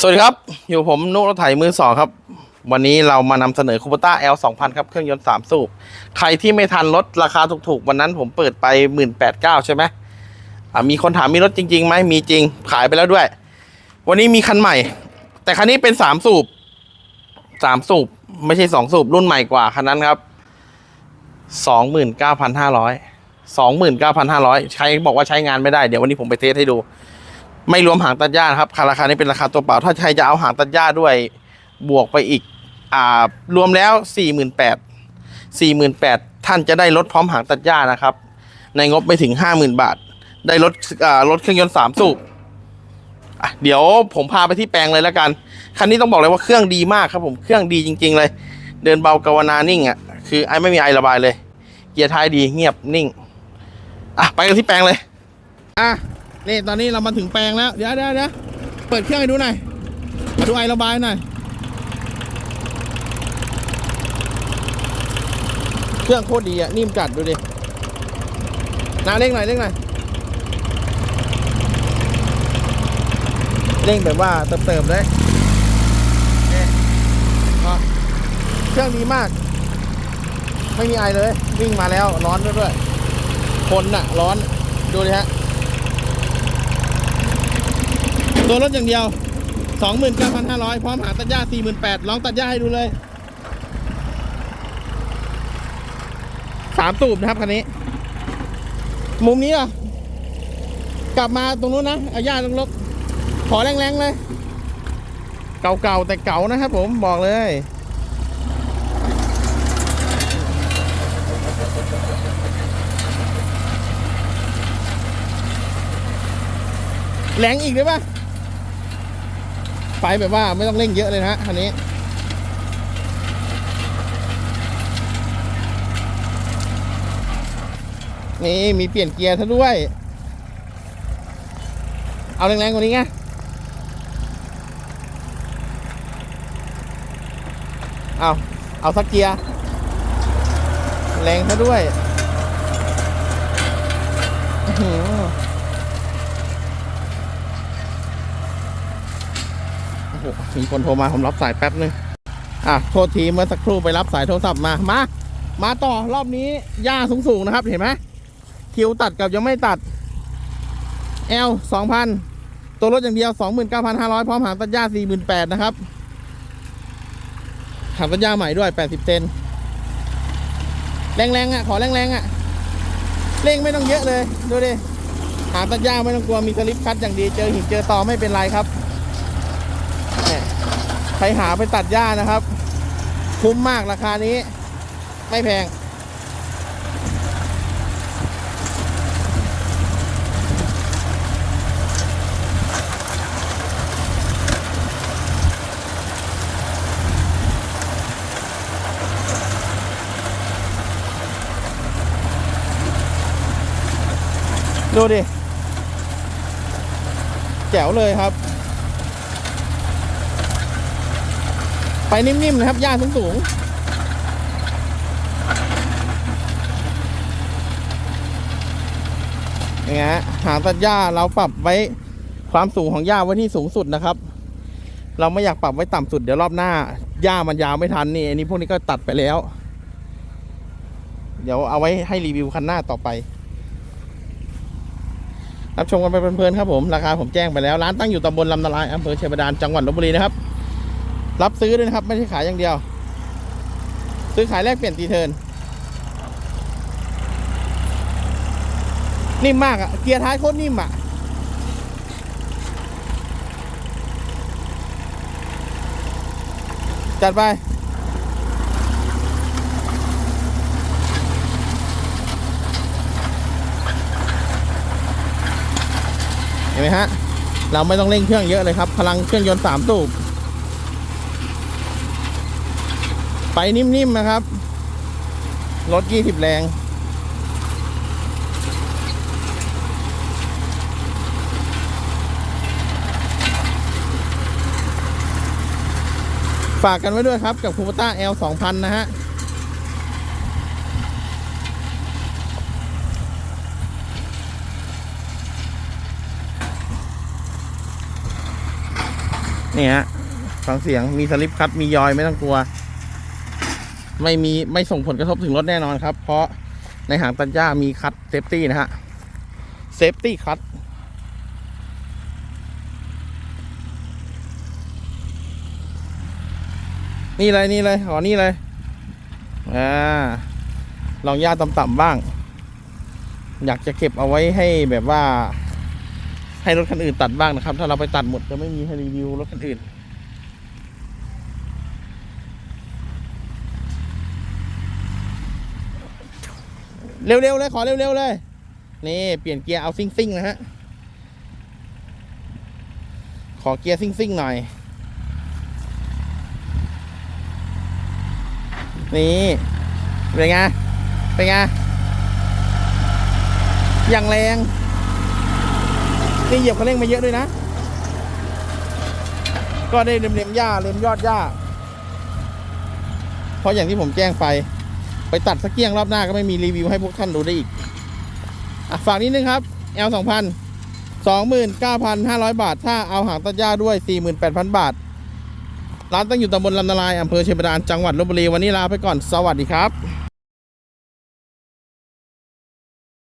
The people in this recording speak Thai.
สวัสดีครับ อยู่ผมนุรถไถมือสองครับ วันนี้เรามานำเสนอคูปต้า L 2000ครับ เครื่องยนต์สามสูบ ใครที่ไม่ทันรถราคาถูกๆ วันนั้นผมเปิดไปหมื่นแปดเก้าใช่ไหมมีคนถามมีรถจริงๆไหมมีจริง ขายไปแล้วด้วย วันนี้มีคันใหม่ แต่คันนี้เป็นสามสูบสามสูบ ไม่ใช่สองสูบรุ่นใหม่กว่าคันนั้นครับสองหมื่นเก้าพันห้าร้อยสองหมื่นเก้าพันห้าร้อยใช้บอกว่าใช้งานไม่ได้ เดี๋ยววันนี้ผมไปเทสให้ดู ไม่รวมหางตัดหญ้านะครับราคานี้เป็นราคาตัวเปล่า ถ้าใครจะเอาหางตัดหญ้าด้วยบวกไปอีกอ่ารวมแล้วสี่หมื่นแปดสี่หมื่นแปดท่านจะได้รถพร้อมหางตัดหญ้านะครับ ในงบไม่ถึงห้าหมื่นบาท ได้รถอ่ารถเครื่องยนต์สามสูบเดี๋ยวผมพาไปที่แปลงเลยแล้วกัน คันนี้ต้องบอกเลยว่าเครื่องดีมากครับผมเครื่องดีจริง ๆ เลย เดินเบากาวนานิ่งอะคือไอ้ไม่มีไอระบายเลย เกียร์ท้ายดีเงียบนิ่งอะไปกันที่แปลงเลยอะ นี่ตอนนี้เรามาถึงแปลงแล้ว เดี๋ยวเดี๋ยวเดี๋ยวเปิดเครื่องให้ดูหน่อยมาดูไอระบายหน่อย เครื่องโคตรดีอะ นิ่มจัดดูดินาเร่งหน่อยเร่งหน่อยเร่งแบบว่าเติมๆเลยเนี่ยเครื่องดีมาก ไม่มีไอเลย วิ่งมาแล้วร้อนด้วยด้วยคนน่ะ ร้อนดูดิฮะ ตัวรถอย่างเดียว 29,500 พร้อมหาตัดหญ้า48,000ลองตัดหญ้าให้ดูเลยสามตูบนะครับคันนี้ มุมนี้อะ กลับมาตรงนู้นนะเอาหญ้าลงลบขอแรงๆเลย เก่าๆ แต่เก่านะครับผมบอกเลยแรงอีกได้ปะ ไปแบบว่าไม่ต้องเร่งเยอะเลยนะฮะคันนี้นี่มีเปลี่ยนเกียร์ซะด้วย เอาแรงๆกว่านี้ไงเอาเอาสักเกียร์ แรงซะด้วยอื้อหือ โอ้โห มีคนโทรมาผมรับสายแป๊บนึงอะโทษทีเมื่อสักครู่ไปรับสายโทรศัพท์มา มา มาต่อรอบนี้หญ้าสูงๆนะครับ เห็นไหมคิวตัดกับยังไม่ตัด L 2,000 ตัวรถอย่างเดียว 29,500 พร้อมหางตัดหญ้า48,000นะครับหางตัดหญ้าใหม่ด้วย 80 เซนแรงๆอะ ขอแรงๆอะ เร่งไม่ต้องเยอะเลย ดูดิ หางตัดหญ้าไม่ต้องกลัว มีสลิปคัดอย่างดี เจอหินเจอตอไม่เป็นไรครับ ใครหาไปตัดหญ้านะครับ คุ้มมากราคานี้ ไม่แพง ดูดิ แจ๋วเลยครับ ไปนิ่มๆนะครับหญ้าสูงๆนี่ฮะหางตัดหญ้าเราปรับไว้ความสูงของหญ้าไว้ที่สูงสุดนะครับ เราไม่อยากปรับไว้ต่ำสุดเดี๋ยวรอบหน้าหญ้ามันยาวไม่ทันนี่อันนี้พวกนี้ก็ตัดไปแล้ว เดี๋ยวเอาไว้ให้รีวิวคันหน้าต่อไปรับชมกันไปเพลินๆครับผม ราคาผมแจ้งไปแล้ว ร้านตั้งอยู่ตำบลลำนาลายอำเภอเชียงบดาลจังหวัดลบบุรีนะครับ รับซื้อด้วยนะครับ ไม่ใช่ขายอย่างเดียว ซื้อขายแลกเปลี่ยนตีเทินนิ่มมากอะเกียร์ท้ายโคตรนิ่มอะจัดไป เห็นไหมฮะ เราไม่ต้องเร่งเครื่องเยอะเลยครับ พลังเครื่องยนต์สามตูบ ไปนิ่มๆนะครับ รถ20แรง ฝากกันไว้ด้วยครับกับคูปต้า L 2000 นะฮะนี่ฮะฟังเสียงมีสลิปคัดมียอยไม่ต้องกลัว ไม่มีไม่ส่งผลกระทบถึงรถแน่นอนครับ เพราะในหางตันย่ามีคัดเซฟตี้นะฮะเซฟตี้คัดนี่เลยนี่เลยขอนี่เลยอ่าลองย่าต่ำๆบ้าง อยากจะเก็บเอาไว้ให้แบบว่า ให้รถคันอื่นตัดบ้างนะครับ ถ้าเราไปตัดหมดจะไม่มีให้รีวิวรถคันอื่น เร็วๆเลยขอเร็วๆเลย นี่เปลี่ยนเกียร์เอาซิ่งๆนะฮะ ขอเกียร์ซิ่งๆหน่อย นี่เป็นไง เป็นไง อย่างแรง นี่เหยียบคันเร่งมาเยอะด้วยนะ ก็ได้เล็มๆหญ้าเล็มยอดหญ้า เพราะอย่างที่ผมแจ้งไป ไปตัดสักเกี้ยงรอบหน้าก็ไม่มีรีวิวให้พวกท่านดูได้อีกอะฝากนิดนึงครับ L 2 0 0 0 29,500 บาท ถ้าเอาหางตัดหญ้าด้วย 48,000 บาท ร้านตั้งอยู่ตำบลลำนาลายอำเภอเชียงบาดาลจังหวัดลบบุรีวันนี้ลาไปก่อนสวัสดีครับ